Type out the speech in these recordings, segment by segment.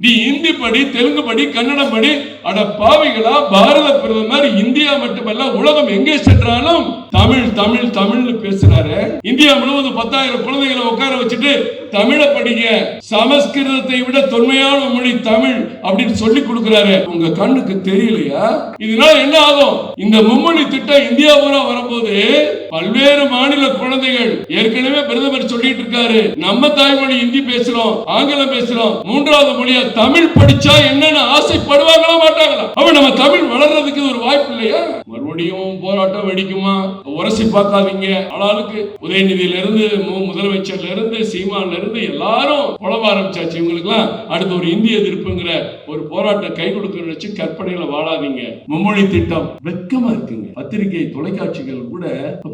நீ இந்தி படி தெலுங்கு படி கன்னடம் படி அட பாவிகளா பாரத பிரதமர் இந்தியா மட்டுமல்ல உலகம் எங்கே சென்றாலும் தமிழ் தமிழ் தமிழ்னு பேசுறாரு. இந்தியா முழுவதும் பத்தாயிரம் குழந்தைகளை உட்கார வச்சுட்டு தமிழை படிங்க. சமஸ்கிருதத்தை விட தொன்மையான மொழி தமிழ் அப்படின்னு சொல்லி கொடுக்கிறாரு. உங்க கண்ணுக்கு தெரியலையா? இதனால என்ன ஆகும்? இந்த மும்மொழி திட்டம் இந்தியா பூரா வரும்போது பல்வேறு மாநில குழந்தைகள் ஏற்கனவே பிரதமர் சொல்லிட்டு இருக்காரு. நம்ம தாய்மொழி ஹிந்தி பேசுறோம் ஆங்கிலம் பேசுறோம். மூன்றாவது மொழியா தமிழ் படிச்சா என்னன்னு ஆசைப்படுவாங்களா மாட்டாங்களா? அப்ப நம்ம தமிழ் வளர்றதுக்கு ஒரு வாய்ப்பு இல்லையா? முடியும் போராட்டம் வெடிக்குமா? உரசி பார்க்காதீங்க. ஆளாளுக்கு உதயநிதியில இருந்து மு- முதலமைச்சர்ல இருந்து சீமான்ல இருந்து எல்லாரும் புலம்ப ஆரம்பிச்சாச்சு. இவங்களுக்குலாம் அடுத்து ஒரு இந்திய எதிர்ப்புங்கிற ஒரு போராட்டம் கை கொடுக்க நினைச்சு கற்பனையில வாழாதீங்க. மும்மொழி திட்டம். வெக்கமா இருக்குங்க. பத்திரிகை தொலைக்காட்சிகள் கூட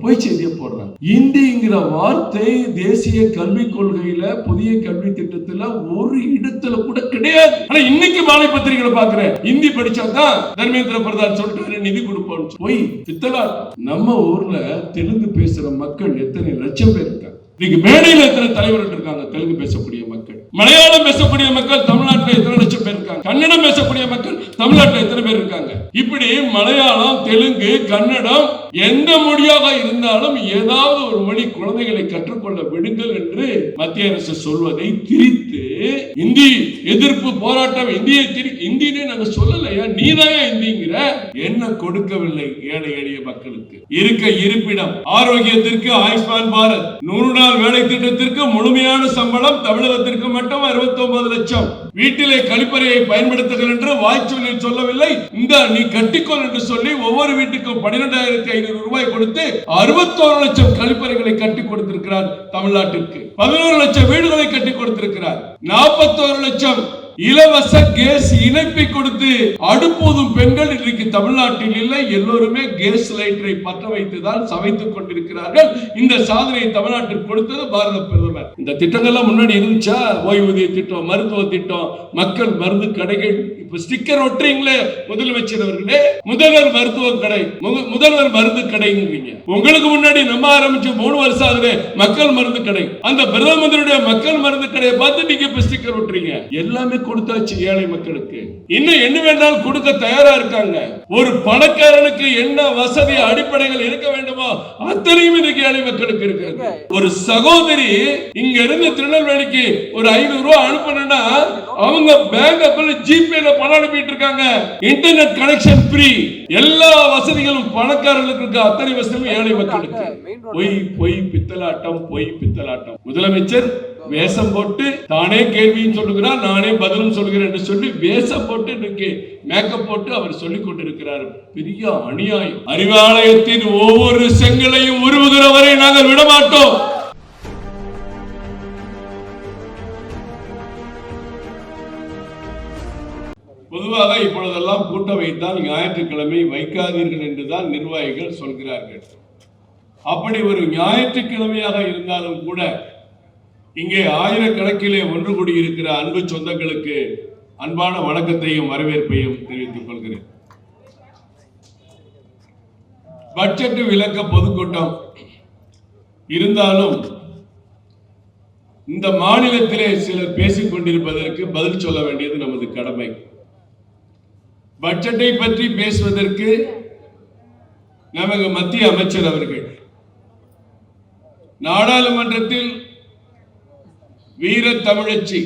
பொய் செய்தியை போடுறாங்க. இந்திங்கிற வார்த்தை தேசிய கல்விக் கொள்கையில புதிய கல்வி திட்டத்துல ஒரு இடத்துல கூட கிடையாது. ஆனா இன்னைக்கு மாலை பத்திரிகைகளை பாக்குறேன். இந்தி படிச்சாதான் தர்மேந்திர பிரதான் சொல்லிட்டு நிதி கொடுப்போம் போய். பித்தலா நம்ம ஊர்ல தெலுங்கு பேசுற மக்கள் எத்தனை லட்சம் பேர் இருக்காங்க. இன்னைக்கு மேடையில எத்தனை தலைவர்கள் இருக்காங்க? தெலுங்கு பேசக்கூடிய மலையாளம் பேசக்கூடிய மக்கள் தமிழ்நாட்டில் எத்தனை லட்சம் பேர் இருக்காங்க? கன்னடம் பேசக்கூடிய மக்கள் தமிழ்நாட்டில் எத்தனை பேர் இருக்காங்க? இப்படி மலையாளம் தெலுங்கு கன்னடம் எந்த மொழியாக இருந்தாலும் ஏதாவது ஒரு மொழி குழந்தைகளை கற்றுக்கொள்ள விடுங்கள் என்று மத்திய அரசு சொல்வதை திரித்து இந்தி எதிர்ப்பு போராட்டம் இந்தியை திரி இந்தின்னு நாங்க சொல்லலையா? நீதான் இந்திங்கிற? என்ன கொடுக்கவில்லை ஏழை எளிய மக்களுக்கு. இருக்க இருப்பிடம் ஆரோக்கியத்திற்கு ஆயுஷ்மான் பாரத். நூறு நாள் வேலை திட்டத்திற்கு முழுமையான சம்பளம் தமிழகத்திற்கு மட்டும் 69 லட்சம். வீட்டிலே கழிப்பறையை பயன்படுத்துங்கள் என்று வாய்ச்சொல்லில் சொல்லவில்லை. இந்த நீ கட்டிக்கொள் என்று சொல்லி ஒவ்வொரு வீட்டுக்கும் பன்னிரெண்டாயிரத்தி ஐநூறு ரூபாய் கொடுத்து அறுபத்தோரு லட்சம் கழிப்பறைகளை கட்டி கொடுத்திருக்கிறார் தமிழ்நாட்டிற்கு. பதினோரு லட்சம் வீடுகளை கட்டி கொடுத்திருக்கிறார். நாற்பத்தோரு லட்சம் இலவச கேஸ் இணைப்பை கொடுத்து அடுப்போதும் பெண்கள் இன்றைக்கு தமிழ்நாட்டில் இல்லை. எல்லோருமே கேஸ் லைட்டரை பற்ற வைத்துதான் சமைத்துக் கொண்டிருக்கிறார்கள். இந்த சாதனையை தமிழ்நாட்டிற்கு கொடுத்தது பாரத பிரதமர். இந்த திட்டங்கள்லாம் முன்னாடி இருந்துச்சா? ஓய்வூதிய திட்டம் மருத்துவ திட்டம் மக்கள் மருந்து கடைகள். இப்ப ஸ்டிக்கர் ஒட்டுறீங்களே முதலமைச்சர் அவர்களே. முதல்வர் மருத்துவ கடை முதல்வர் மருந்து கடைங்கிறீங்க. உங்களுக்கு முன்னாடி நம்ம ஆரம்பிச்ச மூணு வருஷம் ஆகுது மக்கள் மருந்து கடை. அந்த பிரதமருடைய மக்கள் மருந்து கடையை பார்த்து நீங்க இப்ப ஸ்டிக்கர் ஒட்டுறீங்க. எல்லாமே கொடுத்தாச்சு ஏழை மக்களுக்கு. இன்னும் என்ன வேண்டாலும் கொடுக்க தயாரா இருக்காங்க. ஒரு பணக்காரனுக்கு என்ன வசதி அடிப்படைகள் இருக்க வேண்டுமோ அத்தனையும் இன்னைக்கு ஏழை மக்களுக்கு இருக்காங்க. ஒரு சகோதரி இங்க இருந்து திருநெல்வேலிக்கு ஒரு ஐநூறு ரூபாய் அனுப்பணும்னா அவங்க பேங்க் அக்கௌண்ட் ஜிபேல பணம் அனுப்பிட்டு இருக்காங்க. இன்டர்நெட் கனெக்ஷன் ஃப்ரீ எல்லா வசதிகளும் பணக்காரர்களுக்கு இருக்க அத்தனை வசதியும் ஏழை மக்களுக்கு. பொய் பொய் பித்தலாட்டம் பொய் பித்தலாட்டம். முதலமைச்சர் வேஷம் போட்டு தானே கேள்வியும் சொல்லுகிறார் நானே பதிலும் சொல்கிறேன் என்று சொல்லி வேஷம் போட்டு இன்னைக்கு மேக்கப் போட்டு அவர் சொல்லிக் கொண்டிருக்கிறார். பெரிய அநியாயம். அறிவாலயத்தின் ஒவ்வொரு செங்கலையும் உருவுகிறவரை நாங்கள் விடமாட்டோம். பொதுவாக இப்பொழுதெல்லாம் கூட்டம் வைத்தால் ஞாயிற்றுக்கிழமை வைக்காதீர்கள் என்றுதான் நிர்வாகிகள் சொல்கிறார்கள். அப்படி ஒரு ஞாயிற்றுக்கிழமையாக இருந்தாலும் கூட இங்கே ஆயிரக்கணக்கிலே ஒன்று கூடியிருக்கிற அன்பு சொந்தங்களுக்கு அன்பான வணக்கத்தையும் வரவேற்பையும் தெரிவித்துக் கொள்கிறேன். பட்ஜெட் விளக்க பொதுக்கூட்டம். இருந்தாலும் இந்த மாநிலத்திலே சிலர் பேசிக் கொண்டிருப்பதற்கு பதில் சொல்ல வேண்டியது நமது கடமை. பட்ஜெட்டை பற்றி பேசுவதற்கு நமது மத்திய அமைச்சர் அவர்கள் நாடாளுமன்றத்தில் வீர தமிழச்சி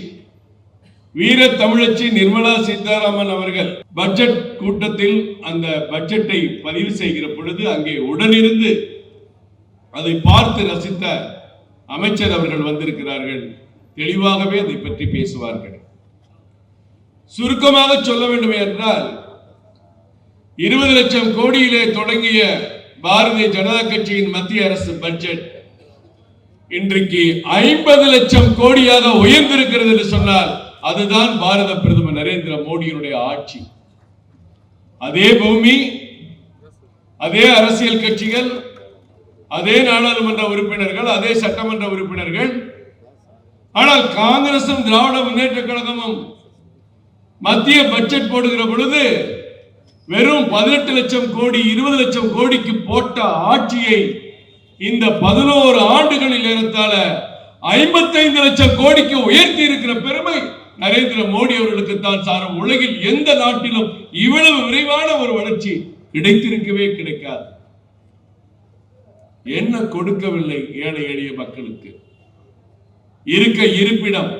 வீர தமிழச்சி நிர்மலா சீதாராமன் அவர்கள் பட்ஜெட் கூட்டத்தில் அந்த பட்ஜெட்டை பதிவு செய்கிற பொழுது அங்கே உடனிருந்து அதை பார்த்து ரசித்த அமைச்சர் அவர்கள் வந்திருக்கிறார்கள். தெளிவாகவே அதை பற்றி பேசுவார்கள். சுருக்கமாக சொல்ல வேண்டும் என்றால் இருபது லட்சம் கோடியிலே தொடங்கிய பாரதிய ஜனதா கட்சியின் மத்திய அரசு பட்ஜெட் இன்றைக்கு ஐம்பது லட்சம் கோடியாக உயர்ந்திருக்கிறது என்று சொன்னால் அதுதான் பாரத பிரதமர் நரேந்திர மோடியினுடைய ஆட்சி. அதே பூமி அதே அரசியல் கட்சிகள் அதே நாடாளுமன்ற உறுப்பினர்கள் அதே சட்டமன்ற உறுப்பினர்கள். ஆனால் காங்கிரசும் திராவிட முன்னேற்ற கழகமும் மத்திய பட்ஜெட் போடுகிற பொழுது வெறும் பதினெட்டு லட்சம் கோடி இருபது லட்சம் கோடிக்கு போட்ட ஆட்சியை இந்த பதினோரு ஆண்டுகளில் இருந்தால ஐம்பத்தைந்து லட்சம் கோடிக்கு உயர்த்தி இருக்கிற பெருமை நரேந்திர மோடி அவர்களுக்கு தான் சார். உலகில் எந்த நாட்டிலும் இவ்வளவு விரைவான ஒரு வளர்ச்சி கிடைத்திருக்கவே கிடைக்காது. என்ன கொடுக்கவில்லை ஏழை எளிய மக்களுக்கு? இருக்க இருப்பிடம்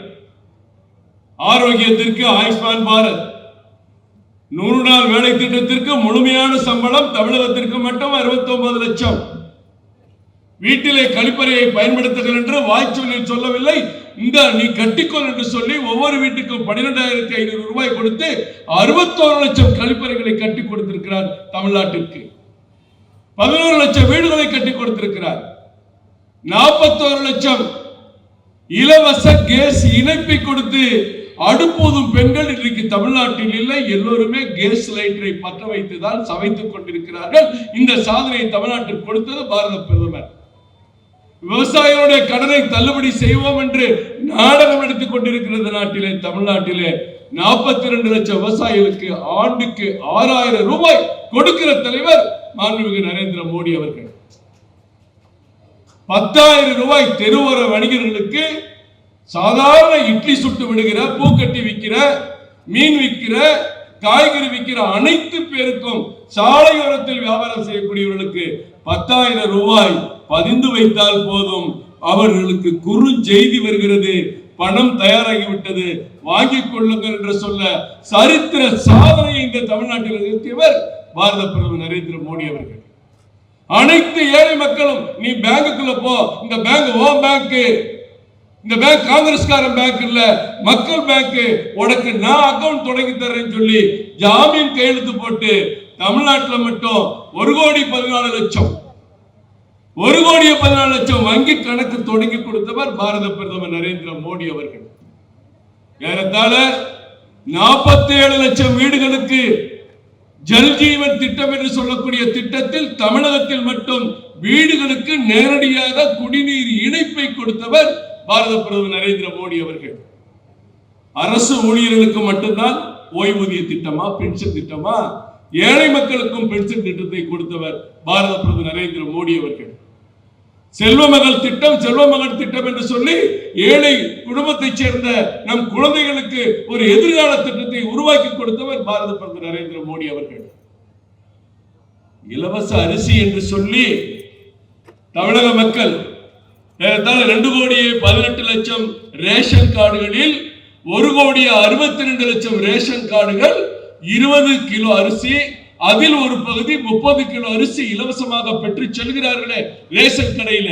ஆரோக்கியத்திற்கு ஆயுஷ்மான் பாரத் நூறு நாள் வேலை திட்டத்திற்கு முழுமையான சம்பளம் தமிழகத்திற்கு மட்டும் 69 லட்சம். வீட்டிலே கழிப்பறையை பயன்படுத்துங்கள் என்று வாய்ச்சொல்லில் சொல்லவில்லை. இந்த நீ கட்டிக்கொள் என்று சொல்லி ஒவ்வொரு வீட்டுக்கும் பன்னிரெண்டாயிரத்தி ஐநூறு ரூபாய் கொடுத்து அறுபத்தோரு லட்சம் கழிப்பறைகளை கட்டி கொடுத்திருக்கிறார் தமிழ்நாட்டிற்கு. பதினோரு லட்சம் வீடுகளை கட்டி கொடுத்திருக்கிறார். நாற்பத்தோரு லட்சம் இலவச கேஸ் இணைப்பை கொடுத்து அடுப்போதும் பெண்கள் இன்றைக்கு தமிழ்நாட்டில் இல்லை. எல்லோருமே கேஸ் லைட்டரை பற்ற வைத்துதான் சமைத்துக் கொண்டிருக்கிறார்கள். இந்த சாதனையை தமிழ்நாட்டில் கொடுத்தது பாரத பிரதமர். விவசாயிகளுடைய கடனை தள்ளுபடி செய்வோம் என்று நாடகம் எடுத்துக் கொண்டிருக்கிறது நாட்டிலே தமிழ்நாட்டிலே. நாற்பத்தி ரெண்டு லட்சம் விவசாயிகளுக்கு ஆண்டுக்கு ஆறாயிரம் ரூபாய் கொடுக்கிற தலைவர் மாண்புமிகு நரேந்திர மோடி அவர்கள். பத்தாயிரம் ரூபாய் தெருவோர வணிகர்களுக்கு சாதாரண இட்லி சுட்டு விடுகிற பூக்கட்டி விற்கிற மீன் விற்கிற காய்கறி விற்கிற அனைத்து பேருக்கும் சாலையோரத்தில் வியாபாரம் செய்யக்கூடியவர்களுக்கு பத்தாயிரம் ரூபாய் பதிந்து வைத்தால் போதும். அவர்களுக்கு குறு செய்தி வருகிறது. பணம் தயாராகிவிட்டது. வாங்கிக் கொள்ளுங்கள் என்று சொல்ல சரித்திர சாதனை இந்த தமிழ்நாட்டில் நிறுத்தியவர் பாரத பிரதமர் நரேந்திர மோடி அவர்கள். அனைத்து ஏழை மக்களும் நீ பேங்குக்குள்ள போ. இந்த பேங்க் ஓ பேங்க். இந்த பேங்க் காங்கிரஸ்காரன் பேங்க் இல்ல மக்கள் பேங்க். உனக்கு நான் அக்கௌண்ட் தொடங்கி தரேன்னு சொல்லி ஜாமீன் கையெழுத்து போட்டு தமிழ்நாட்டுல மட்டும் ஒரு கோடி பதினாலு லட்சம். ஒரு கோடியே பதினாலு லட்சம் வங்கி கணக்கு தொடங்கி கொடுத்தவர் பாரத பிரதமர் நரேந்திர மோடி அவர்கள். ஏறத்தாழ நாற்பத்தி ஏழு லட்சம் வீடுகளுக்கு ஜல்ஜீவன் திட்டம் என்று சொல்லக்கூடிய திட்டத்தில் தமிழகத்தில் மட்டும் வீடுகளுக்கு நேரடியாக குடிநீர் இணைப்பை கொடுத்தவர் பாரத பிரதமர் நரேந்திர மோடி அவர்கள். அரசு ஊழியர்களுக்கு மட்டும்தான் ஓய்வூதிய திட்டமா பென்ஷன் திட்டமா ஏழை மக்களுக்கும் பென்ஷன் திட்டத்தை கொடுத்தவர் பாரத பிரதமர் நரேந்திர மோடி அவர்கள். செல்வ மகள் திட்டம் செல்வ மகள் திட்டம் என்று சொல்லி ஏழை குடும்பத்தைச் சேர்ந்த நம் குழந்தைகளுக்கு ஒரு எதிர்கால திட்டத்தை உருவாக்கி கொடுத்தவர் பாரத பிரதமர் நரேந்திர மோடி அவர்கள். இலவச அரிசி என்று சொல்லி தமிழக மக்கள் ஏறத்தாழ ரெண்டு கோடியே பதினெட்டு லட்சம் ரேஷன் கார்டுகளில் ஒரு கோடியே அறுபத்தி ரெண்டு லட்சம் ரேஷன் கார்டுகள் இருபது கிலோ அரிசி அதில் ஒரு பகுதி முப்பது கிலோ அரிசி இலவசமாக பெற்று செல்கிறார்களே ரேஷன் கடையில.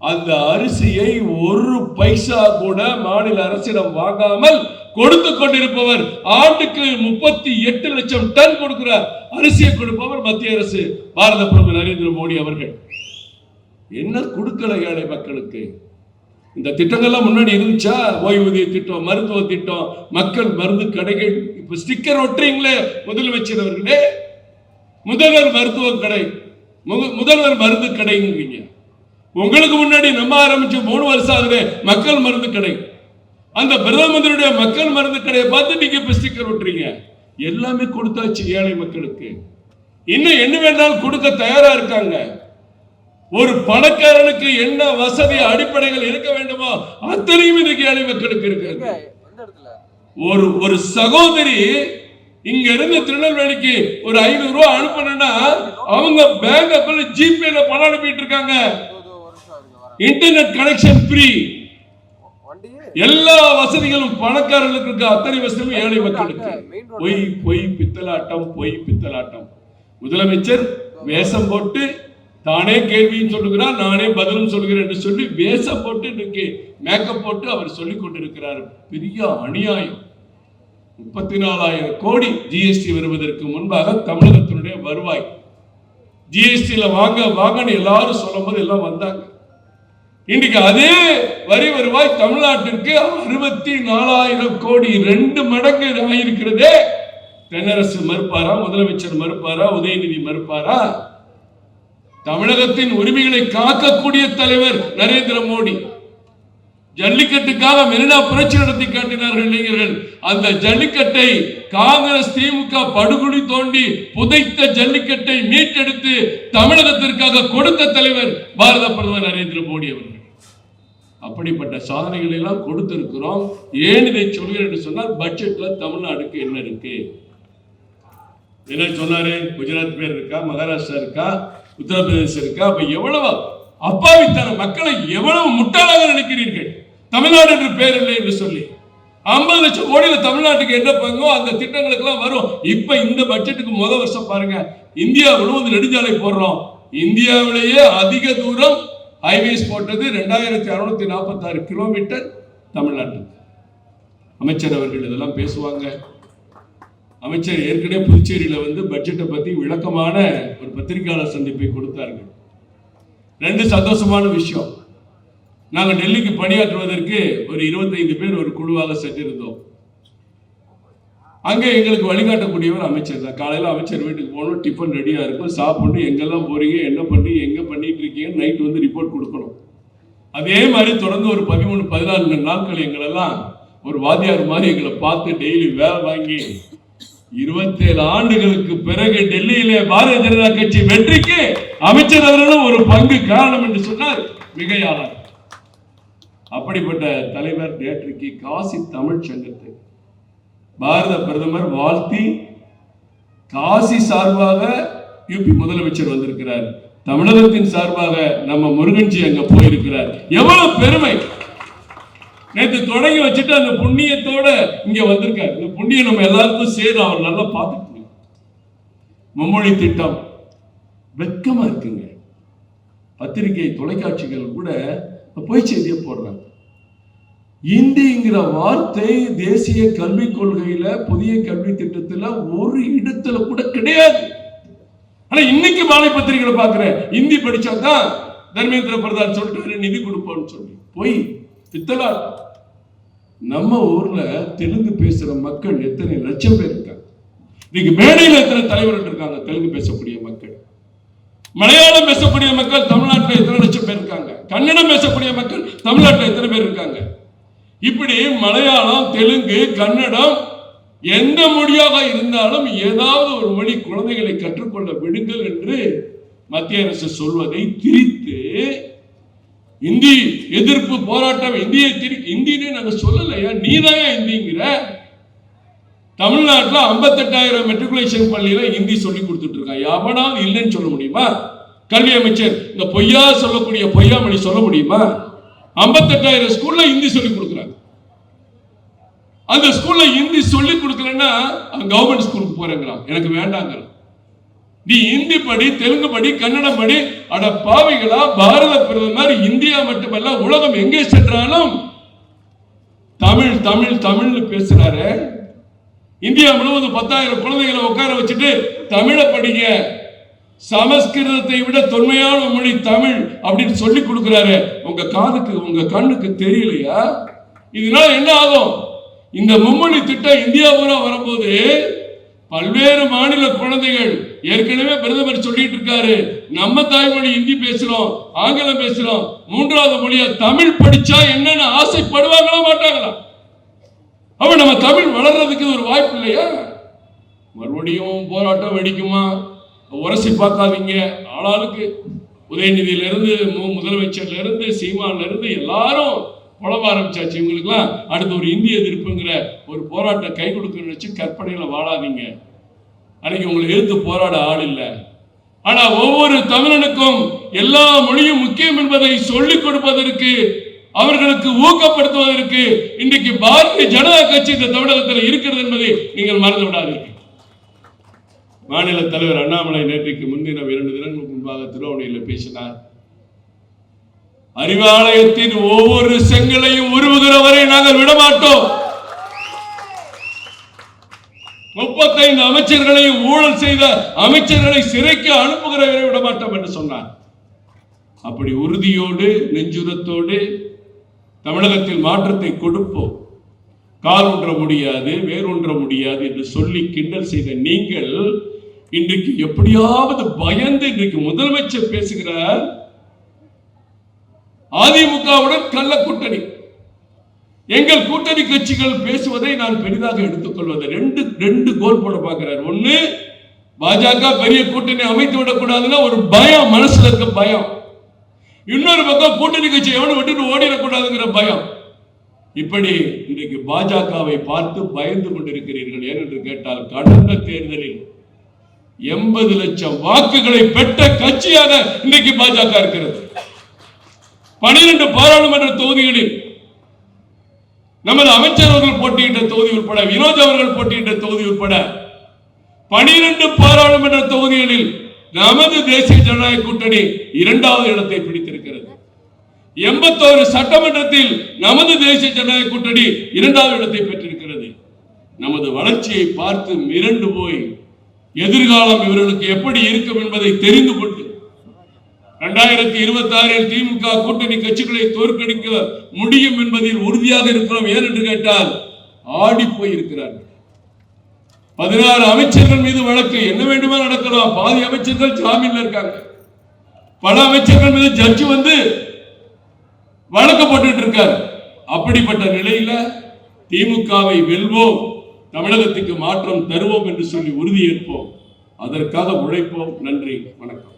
அந்த அரிசியை ஒரு பைசா கூட மாநில அரசிடம் வாங்காமல் கொடுத்து கொண்டிருப்பவர் ஆண்டுக்கு முப்பத்தி எட்டு லட்சம் டன் கொடுக்கிறார். அரிசியை கொடுப்பவர் மத்திய அரசு. பாரத பிரதமர் நரேந்திர மோடி அவர்கள். என்ன கொடுக்கல ஏழை மக்களுக்கு? இந்த திட்டங்கள்லாம் முன்னாடி இருந்துச்சா? ஓய்வூதிய திட்டம் மருத்துவ திட்டம் மக்கள் மருந்து கடைகள். இப்ப ஸ்டிக்கர் ஒட்டுறீங்களே முதலமைச்சர் அவர்களே முதல்வர் மருத்துவ கடை. முதல்வர் மருந்து கடைங்கிறீங்க. உங்களுக்கு முன்னாடி நம்ம ஆரம்பிச்சு மூணு வருஷம் ஆகுது மக்கள் மருந்து கடை. அந்த பிரதமருடைய மக்கள் மருந்து கடையை பார்த்து நீங்க இப்ப ஸ்டிக்கர் ஒட்டுறீங்க. எல்லாமே கொடுத்தாச்சு ஏழை மக்களுக்கு. இன்னும் என்ன வேண்டாலும் கொடுக்க தயாரா இருக்காங்க. ஒரு பணக்காரனுக்கு என்ன வசதி அடிப்படைகள் இருக்க வேண்டுமோ அத்தனையும் இன்னைக்கு ஏழை மக்களுக்கு இருக்கு. ஒரு ஒரு சகோதரி இங்க இருந்து திருநெல்வேலிக்கு ஒரு ஐநூறு ரூபாய் அனுப்பணும்னா அவங்க பேங்க் அக்கௌண்ட் ஜிபேல பணம் அனுப்பிட்டு இருக்காங்க. இன்டர்நெட் கனெக்ஷன் ஃப்ரீ எல்லா வசதிகளும் பணக்காரர்களுக்கு இருக்க. அத்தனை வசதியும் ஏழை மக்களுக்கு பொய் பொய் பித்தலாட்டம் பொய் பித்தலாட்டம். முதலமைச்சர் வேஷம் போட்டு தானே கேள்வியும் சொல்லுகிறார் நானே பதிலும் சொல்கிறேன் என்று சொல்லி வேச போட்டு இன்னைக்கு மேக்கப் போட்டு அவர் சொல்லிக் கொண்டிருக்கிறார். பெரிய அநியாயம். முப்பத்தி நாலாயிரம் கோடி ஜிஎஸ்டி வருவதற்கு முன்பாக தமிழகத்தினுடைய வருவாய். ஜிஎஸ்டியில் வாங்க வாங்கன்னு எல்லாரும் சொல்லும்போது எல்லாம் வந்தாங்க. இன்னைக்கு அதே வரி வருவாய் தமிழ்நாட்டிற்கு அறுபத்தி நாலாயிரம் கோடி ரெண்டு மடங்கு ஆகியிருக்கிறதே தென்னரசு மறுப்பாரா முதலமைச்சர் மறுப்பாரா உதயநிதி மறுப்பாரா? தமிழகத்தின் உரிமைகளை காக்கக்கூடிய தலைவர் நரேந்திர மோடி. ஜல்லிக்கட்டுக்காக மெரினா புரட்சி நடத்தி காட்டினார்கள் இளைஞர்கள் அந்த ஜல்லிக்கட்டை காங்கிரஸ் திமுக படுகொடி தோண்டி புதைத்த ஜல்லிக்கட்டை மீட்டெடுத்து தமிழகத்திற்காக கொடுத்த தலைவர் பாரத பிரதமர் நரேந்திர மோடி அவர்கள். அப்படிப்பட்ட சாதனைகளை எல்லாம் கொடுத்திருக்கிறோம். ஏன் இதை சொல்கிறேன் என்று சொன்னால் பட்ஜெட்ல தமிழ்நாடுக்கு என்ன இருக்கு? என்ன சொன்னாரு? குஜராத் பேர் இருக்கா? மகாராஷ்டிரா இருக்கா? உத்தரப்பிரதேசம் இருக்கு அப்ப எவ்வளவு அப்பாவித்தன மக்களை எவ்வளவு முட்டாளாக நினைக்கிறீர்கள்? தமிழ்நாடு என்று பேர் இல்லை என்று சொல்லி. ஐம்பது லட்சம் கோடியில தமிழ்நாட்டுக்கு என்ன பங்கோ அந்த திட்டங்களுக்கெல்லாம் வரும். இப்ப இந்த பட்ஜெட்டுக்கு முத வருஷம் பாருங்க. இந்தியா முழுவதும் நெடுஞ்சாலை போடுறோம். இந்தியாவிலேயே அதிக தூரம் ஹைவேஸ் போட்டது ரெண்டாயிரத்தி அறுநூத்தி நாற்பத்தாறு கிலோமீட்டர் தமிழ்நாட்டுக்கு. அமைச்சர் அவர்கள் இதெல்லாம் பேசுவாங்க. அமைச்சர் ஏற்கனவே புதுச்சேரியில் வந்து பட்ஜெட்டை பற்றி விளக்கமான ஒரு பத்திரிகையாளர் சந்திப்பை கொடுத்தார்கள். ரெண்டு சந்தோஷமான விஷயம். நாங்கள் டெல்லிக்கு பணியாற்றுவதற்கு ஒரு 25 பேர் ஒரு குழுவாக சென்றிருந்தோம். அங்கே எங்களுக்கு வழிகாட்டக்கூடியவர் அமைச்சர் தான். காலையில் அமைச்சர் வீட்டுக்கு போகணும் டிஃபன் ரெடியாக இருக்கும். சாப்பிட்டு எங்கெல்லாம் போறீங்க என்ன பண்ணி எங்கே பண்ணிட்டு இருக்கீங்க நைட் வந்து ரிப்போர்ட் கொடுக்கணும். அதே மாதிரி தொடர்ந்து ஒரு பதிமூணு பதினாலு நாட்கள் எங்களெல்லாம் ஒரு வாத்தியார் மாதிரி எங்களை பார்த்து டெய்லி வேலை வாங்கி இருபத்தேழு ஆண்டுகளுக்கு பிறகு டெல்லியிலே பாரதிய ஜனதா கட்சி வெற்றிக்கு அமைச்சர் அவர்களும் ஒரு பங்கு காரணம் என்று சொன்னார் மிகையாளர். அப்படிப்பட்ட தலைவர் நேற்றுக்கு காசி தமிழ் சங்கத்தை. பாரத பிரதமர் வாழ்த்தி காசி சார்பாக யூபி முதலமைச்சர் வந்திருக்கிறார். தமிழகத்தின் சார்பாக நம்ம முருகன்ஜி அங்க போயிருக்கிறார். எவ்வளவு பெருமை! நேற்று தொடங்கி வச்சுட்டு அந்த புண்ணியத்தோட இங்க வந்திருக்காரு. இந்த புண்ணியம் நம்ம எல்லாருக்கும் சேரும். அவர் நல்லா பார்த்துட்டு மும்மொழி திட்டம். வெக்கமா இருக்குங்க. பத்திரிகை தொலைக்காட்சிகள் கூட பொய் செய்தியை போடுறாங்க. இந்திங்கிற வார்த்தை தேசிய கல்விக் கொள்கையில புதிய கல்வி திட்டத்துல ஒரு இடத்துல கூட கிடையாது. ஆனா இன்னைக்கு மாலை பத்திரிகைகளை பாக்குறேன். இந்தி படிச்சா தான் தர்மேந்திர பிரதான் சொல்லிட்டு நிதி கொடுப்போம்னு சொல்லி. போய். பித்தலா நம்ம ஊர்ல தெலுங்கு பேசுற மக்கள் எத்தனை லட்சம் பேர் இருக்காங்க? இன்னைக்கு மேடையில் எத்தனை தலைவர்கள் இருக்காங்க? தெலுங்கு பேசக்கூடிய மக்கள். மலையாளம் பேசக்கூடிய மக்கள் தமிழ்நாட்டில் எத்தனை லட்சம் பேர் இருக்காங்க? கன்னடம் பேசக்கூடிய மக்கள் தமிழ்நாட்டில் எத்தனை பேர் இருக்காங்க? இப்படி மலையாளம் தெலுங்கு கன்னடம் எந்த மொழியாக இருந்தாலும் ஏதாவது ஒரு மொழி குழந்தைகளை கற்றுக்கொள்ள விடுங்கள் என்று மத்திய அரசு சொல்வதை திரித்து இந்தி எதிர்ப்பு போராட்டம் இந்தியை திரு இந்தின்னு நாங்கள் சொல்லலையா? நீதான் இந்திங்கிற? தமிழ்நாட்டில் ஐம்பத்தெட்டாயிரம் மெட்ரிகுலேஷன் பள்ளியில ஹிந்தி சொல்லி கொடுத்துட்டு இருக்கான் எவனாவது இல்லைன்னு சொல்ல முடியுமா? கல்வி அமைச்சர் இந்த பொய்யா சொல்லக்கூடிய பொய்யாமொழி சொல்ல முடியுமா? 58000 ஸ்கூல்ல ஹிந்தி சொல்லி கொடுக்குறாங்க. அந்த ஸ்கூல்ல ஹிந்தி சொல்லி கொடுக்கலன்னா கவர்மெண்ட் ஸ்கூலுக்கு போறேங்கிறான். எனக்கு வேண்டாங்கிறான். நீ ஹிந்தி படி தெலுங்கு படி கன்னடம் படி அட பாவிகளா பாரத பிரதமர் இந்தியா மட்டுமல்ல உலகம் எங்கே சென்றாலும் தமிழ் தமிழ் தமிழ்னு பேசுறாரு. இந்தியா முழுவதும் பத்தாயிரம் குழந்தைகளை உட்கார வச்சுட்டு தமிழை படிங்க. சமஸ்கிருதத்தை விட தொன்மையான மொழி தமிழ் அப்படின்னு சொல்லி கொடுக்கிறாரு. உங்க காதுக்கு உங்க கண்ணுக்கு தெரியலையா? இதனால என்ன ஆகும்? இந்த மும்மொழி திட்டம் இந்தியா பூரா வரும்போது பல்வேறு மாநில குழந்தைகள் ஏற்கனவே பிரதமர் சொல்லிட்டு இருக்காரு நம்ம தாய்மொழி ஹிந்தி பேசுறோம் ஆங்கிலம் பேசுறோம் மூன்றாவது மொழியா தமிழ் படிச்சா என்னன்னு ஆசைப்படுவாங்களா மாட்டாங்களா? அப்ப நம்ம தமிழ் வளர்றதுக்கு ஒரு வாய்ப்பு இல்லையா? மறுபடியும் போராட்டம் வெடிக்குமா? உரசி பார்க்காதீங்க. ஆளாளுக்கு உதயநிதியிலிருந்து மு- முதலமைச்சர்ல இருந்து சீமான்ல இருந்து எல்லாரும் புலம்ப ஆரம்பிச்சாச்சு. இவங்களுக்குலாம் அடுத்து ஒரு இந்திய எதிர்ப்புங்கிற ஒரு போராட்டம் கை கொடுக்கணும்னு வச்சு கற்பனையில் வாழாதீங்க. அன்னைக்கு உங்களை எதிர்த்து போராட ஆள் இல்லை. ஆனா ஒவ்வொரு தமிழனுக்கும் எல்லா மொழியும் முக்கியம் என்பதை சொல்லிக் கொடுப்பதற்கு அவர்களுக்கு ஊக்கப்படுத்துவதற்கு இன்றைக்கு பாரதிய ஜனதா கட்சி இந்த தமிழகத்தில் இருக்கிறது என்பதை நீங்கள் மறந்து விடாதீர்கள். மாநில தலைவர் அண்ணாமலை நேற்றைக்கு முன்தினம் இரண்டு தினங்களுக்கு முன்பாக திருவண்ணாமலையில் பேசினார். அறிவாலயத்தின் ஒவ்வொரு செங்கலையும் உருவுகிற வரை நாங்கள் விடமாட்டோம். முப்பத்தைந்து அமைச்சர்களையும் ஊழல் செய்த அமைச்சர்களை சிறைக்கு அனுப்புகிற வரை விடமாட்டோம் என்று சொன்னார். அப்படி உறுதியோடு நெஞ்சுரத்தோடு தமிழகத்தில் மாற்றத்தை கொடுப்போம். கால் ஊன்ற முடியாது வேறொன்ற முடியாது என்று சொல்லி கிண்டல் செய்த நீங்கள் இன்றைக்கு எப்படியாவது பயந்து இன்றைக்கு முதலமைச்சர் பேசுகிறார் அதிமுகவுடன் கள்ள கூட்டணி. எங்கள் கூட்டணி கட்சிகள் பேசுவதை நான் பெரிதாக எடுத்துக்கொள்வது. ரெண்டு ரெண்டு கோல் போட பார்க்கிறார். ஒண்ணு பாஜக பெரிய கூட்டணி அமைத்து விடக்கூடாதுன்னா ஒரு பயம் மனசுல இருக்க பயம். இன்னொரு பக்கம் கூட்டணி கட்சி எவனும் விட்டுட்டு ஓடிடக்கூடாதுங்கிற பயம். இப்படி இன்றைக்கு பாஜகவை பார்த்து பயந்து கொண்டிருக்கிறீர்கள் ஏனென்று கேட்டால் கடந்த தேர்தலில் எண்பது லட்சம் வாக்குகளை பெற்ற கட்சியாக இன்றைக்கு பாஜக இருக்கிறது. பனிரெண்டு பாராளுமன்ற தொகுதிகளில் நமது அமைச்சர் அவர்கள் போட்டியிட்ட தொகுதி உட்பட வினோத் அவர்கள் போட்டியிட்ட தொகுதி உட்பட பனிரெண்டு பாராளுமன்ற தொகுதிகளில் நமது தேசிய ஜனநாயக கூட்டணி இரண்டாவது இடத்தை பிடித்திருக்கிறது. எண்பத்தோரு சட்டமன்றத்தில் நமது தேசிய ஜனநாயக கூட்டணி இரண்டாவது இடத்தை பெற்றிருக்கிறது. நமது வளர்ச்சியை பார்த்து மிரண்டு போய் எதிர்காலம் இவர்களுக்கு எப்படி இருக்கும் என்பதை தெரிந்து கொண்டு இரண்டாயிரத்தி இருபத்தி ஆறில் திமுக கூட்டணி கட்சிகளை தோற்கடிக்க முடியும் என்பதில் உறுதியாக இருக்கிறோம். ஏனென்று கேட்டால் ஆடி போயிருக்கிறார்கள். பதினாறு அமைச்சர்கள் மீது வழக்கு. என்ன வேண்டுமா நடக்கலாம்? பாதி அமைச்சர்கள் ஜாமீன்ல இருக்காங்க. பல அமைச்சர்கள் மீது ஜட்ஜி வந்து வழக்கு போட்டு இருக்காரு. அப்படிப்பட்ட நிலையில திமுகவை வெல்வோம் தமிழகத்துக்கு மாற்றம் தருவோம் என்று சொல்லி உறுதியேற்போம் அதற்காக உழைப்போம். நன்றி. வணக்கம்.